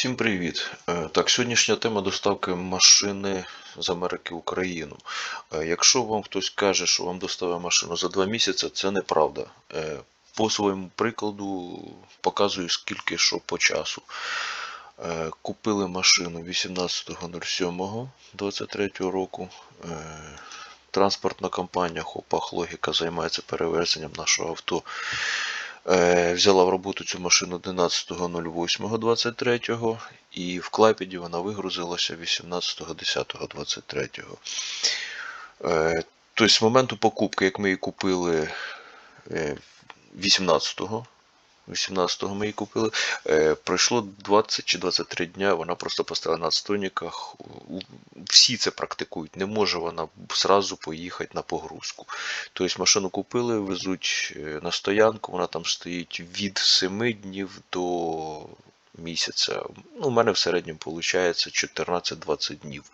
Всім привіт! Е, Так, сьогоднішня тема доставки машини з Америки в Україну. Е, Якщо вам хтось каже, що вам доставив машину за два місяці, це неправда. Е, По своєму прикладу показую скільки що по часу. Купили машину 18.07.23 року. Транспортна компанія Хопах Логіка займається перевезенням нашого авто. Е, Взяла в роботу цю машину 11.08.23 і в Клайпіді вона вигрузилася 18.10.23. Е, Тобто з моменту покупки, як ми її купили е, 18-го, 18-го ми її купили, е, пройшло 20 чи 23 дня, вона просто поставила на отстойниках. Всі це практикують. Не може вона зразу поїхати на погрузку. Тобто машину купили, везуть е, на стоянку, вона там стоїть від 7 днів до місяця. Ну, у мене в середньому виходить 14-20 днів.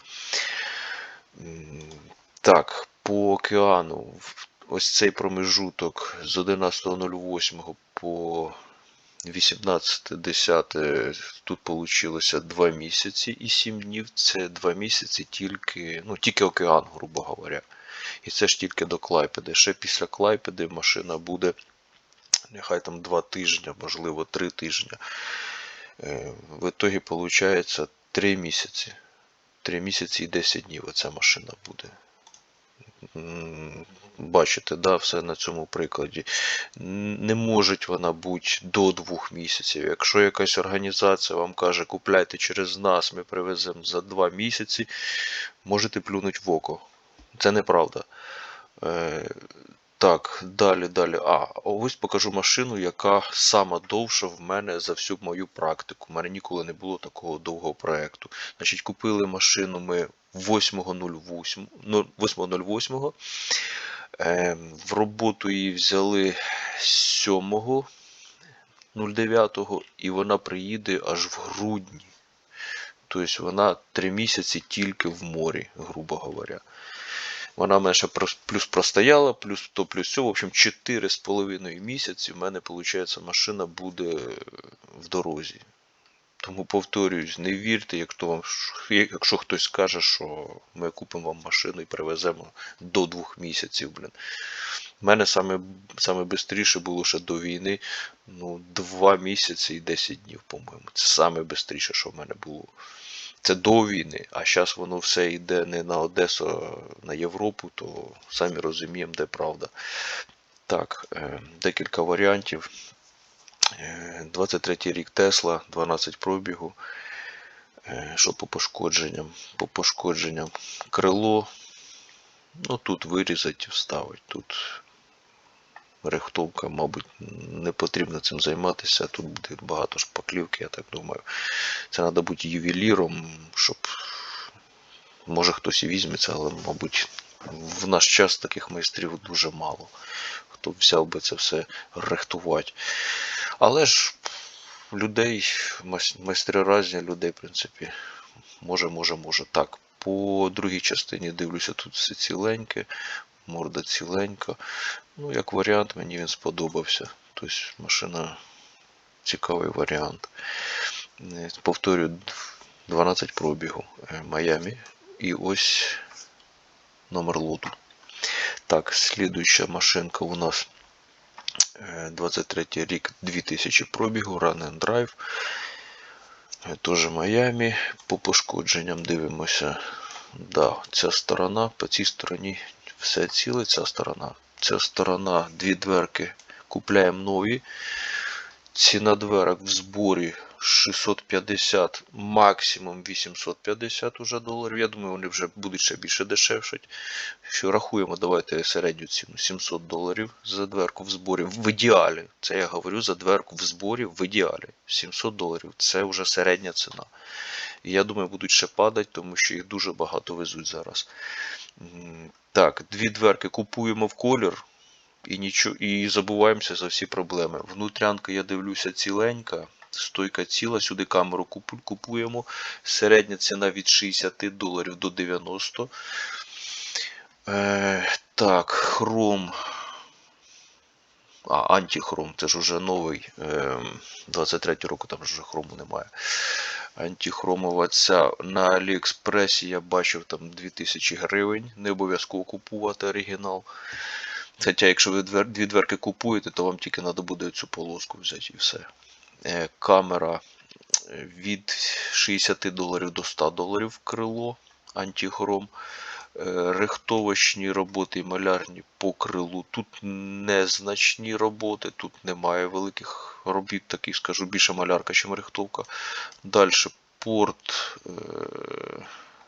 Так, по океану, ось цей промежуток з 11.08 по 18.10 тут вийшло 2 місяці і 7 днів. Це 2 місяці тільки, ну, тільки океан, грубо говоря. І це ж тільки до Клайпеди. Ще після Клайпеди машина буде нехай там 2 тижні, можливо 3 тижні. Е, В ітогі виходить 3 місяці. 3 місяці і 10 днів оця машина буде. Бачите, да, все на цьому прикладі. Не може вона бути до двох місяців. Якщо якась організація вам каже, купляйте через нас, ми привеземо за два місяці, можете плюнути в око. Це неправда. Так, далі, далі. А, ось покажу машину, яка сама довша в мене за всю мою практику. У мене ніколи не було такого довгого проєкту. Значить, купили машину ми 8.08. ну, 8.08. Е, в роботу її взяли 7.09 і вона приїде аж в грудні. Тобто вона 3 місяці тільки в морі, грубо говоря. Вона прос- плюс простояла, плюс то плюс все. В общем, 4,5 місяці в мене, виходить, машина буде в дорозі. Тому повторююсь, не вірте, якщо, вам, якщо хтось скаже, що ми купимо вам машину і привеземо до двох місяців. Блін. У мене саме, саме швидше було ще до війни. Ну, 2 місяці і 10 днів, по-моєму. Це саме що в мене було. Це до війни, а зараз воно все йде не на Одесу, а на Європу, то самі розуміємо, де правда. Так, е, декілька варіантів. Е, 23 рік Тесла, 12 пробігу. Е, Що по пошкодженням? По пошкодженням крило. Ну тут вирізати, вставити. Тут рихтовка, мабуть, не потрібно цим займатися. Тут буде багато шпаклівки, я так думаю. Це треба бути ювеліром, щоб може хтось і візьметься, але, мабуть, в наш час таких майстрів дуже мало. Хто взяв би це все рихтувати. Але ж людей, майстри різні, людей, в принципі, може, може, може. Так, по другій частині дивлюся, тут все ціленьке, морда ціленька. Ну, як варіант, мені він сподобався. Тобто машина цікавий варіант. Е, Повторюю, 12 пробігу е, Майамі. І ось номер лоту. Так, слідуюча машинка у нас е, 23 рік 2000 пробігу, Run and Drive. Е, Теж Майамі. По пошкодженням дивимося. Да, ця сторона, по цій стороні все ціле, ця сторона. Ця сторона, дві дверки купляємо нові. Ціна дверок в зборі 650, максимум 850 уже доларів. Я думаю, вони вже будуть ще більше дешевшать. Що рахуємо, давайте середню ціну 700 доларів за дверку в зборі. В ідеалі. Це я говорю за дверку в зборі в ідеалі. 700 доларів це вже середня ціна. Я думаю, будуть ще падати, тому що їх дуже багато везуть зараз. Так, дві дверки купуємо в колір і нічого, і забуваємося за всі проблеми. Внутрянка, я дивлюся, ціленька, стойка ціла, сюди камеру купуємо. Середня ціна від 60 доларів до 90. Е, так, хром. А, антихром, це ж уже новий. Е, 23 року там вже хрому немає. Антихромова ця на Аліекспресі я бачив там 2000 гривень. Не обов'язково купувати оригінал. Хоча, якщо ви дві дверки купуєте, то вам тільки треба буде цю полоску взяти і все. Е, камера е, від 60 доларів до 100 доларів крило антихром. Е, Рихтовочні роботи і малярні по крилу. Тут незначні роботи, тут немає великих робіт, таких скажу, більше малярка, ніж рихтовка. Далі порт, е,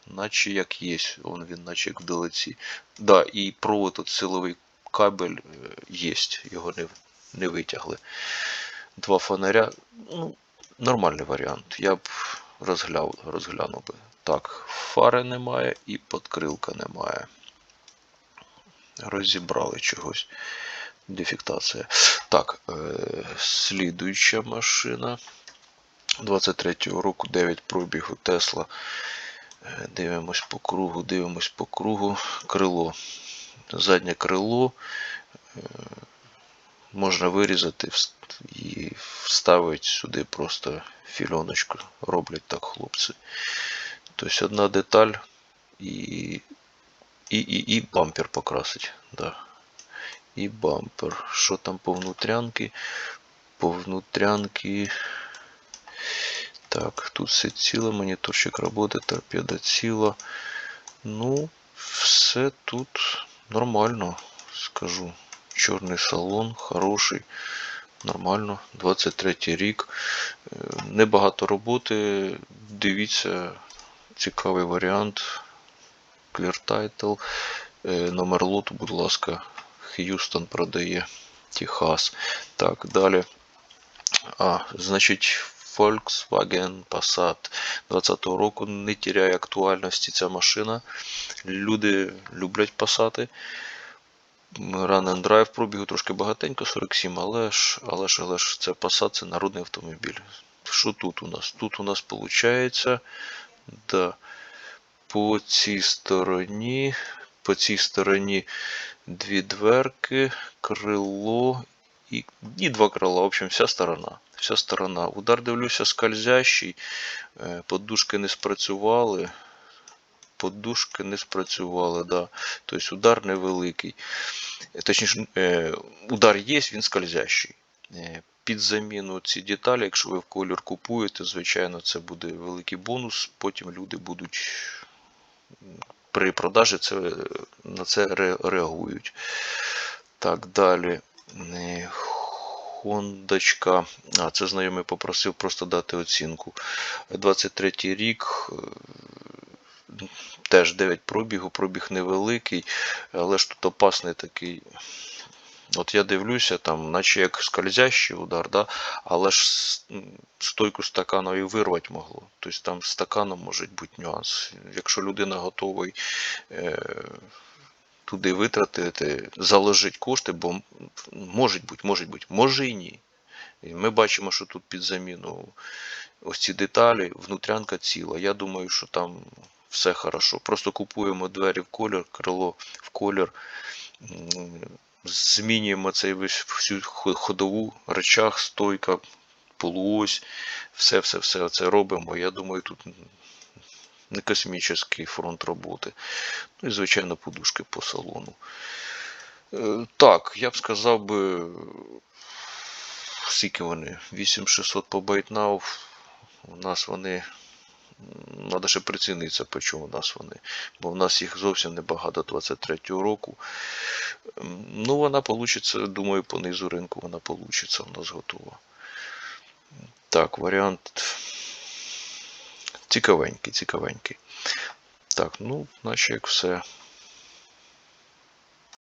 наче як є, он він, наче як в далеці. Да, і провод от силовий кабель е, є, його не, не витягли. Два фонаря. Ну, нормальний варіант. Я б розгляв, розглянув би. Так, фари немає і подкрилка немає. Розібрали чогось. Дефектація. Так, е, слідуюча машина. 23-го року 9 пробігу Тесла. Е, Дивимось по кругу, дивимось по кругу. Крило. Заднє крило. Можна вирізати і вставити сюди просто фільоночку. Роблять так хлопці. Тобто одна деталь і, і, і, і бампер покрасить. Да. І бампер. Що там по внутрянки? По внутрянки. Так, тут все ціло, моніторчик роботи, торпеда ціла. Ну, все тут нормально, скажу. Чорний салон, хороший, нормально. 23 рік. Е, Небагато роботи. Дивіться, цікавий варіант. Clear Title. Е, Номер лоту, будь ласка. Х'юстон продає. Техас. Так, далі. А, значить, Volkswagen Passat 20-го року не тіряє актуальності ця машина. Люди люблять Passat. Run and Drive пробігу трошки багатенько, 47, але ж, але ж, але ж це Passat, це народний автомобіль. Що тут у нас? Тут у нас виходить, да, по цій стороні, по цій стороні дві дверки, крило і, і два крила. В общем, вся сторона. Вся сторона. Удар дивлюся скользящий, е, подушки не спрацювали. Подушки не спрацювали, да. Тобто удар невеликий. Е, Точніше, е, удар є, він скользящий. Е, Під заміну ці деталі, якщо ви в колір купуєте, звичайно, це буде великий бонус. Потім люди будуть при продажі це, на це реагують. Так, далі. Хондочка. А, це знайомий попросив просто дати оцінку. 23 рік. Теж 9 пробігу, пробіг невеликий, але ж тут опасний такий. От я дивлюся, там, наче як скользящий удар, да? але ж стойку стакану і вирвати могло. Тобто там з стаканом може бути нюанс. Якщо людина готовий е, туди витратити, заложити кошти, бо може бути, може бути, може і ні. І Ми бачимо, що тут під заміну ось ці деталі, внутрянка ціла. Я думаю, що там все хорошо. Просто купуємо двері в колір, крило в колір, змінюємо цей всю хо- ходову, речах, стойка, полуось, все, все, все це робимо. Я думаю, тут не космічний фронт роботи. Ну і, звичайно, подушки по салону. Е, Так, я б сказав би, скільки вони? 8600 по ByteNow. У нас вони. Треба ще прицінитися, по чому у нас вони. Бо в нас їх зовсім небагато 23-го року. Ну, вона получиться, думаю, по низу ринку вона получиться у нас готова. Так, варіант цікавенький, цікавенький. Так, ну, наче як все.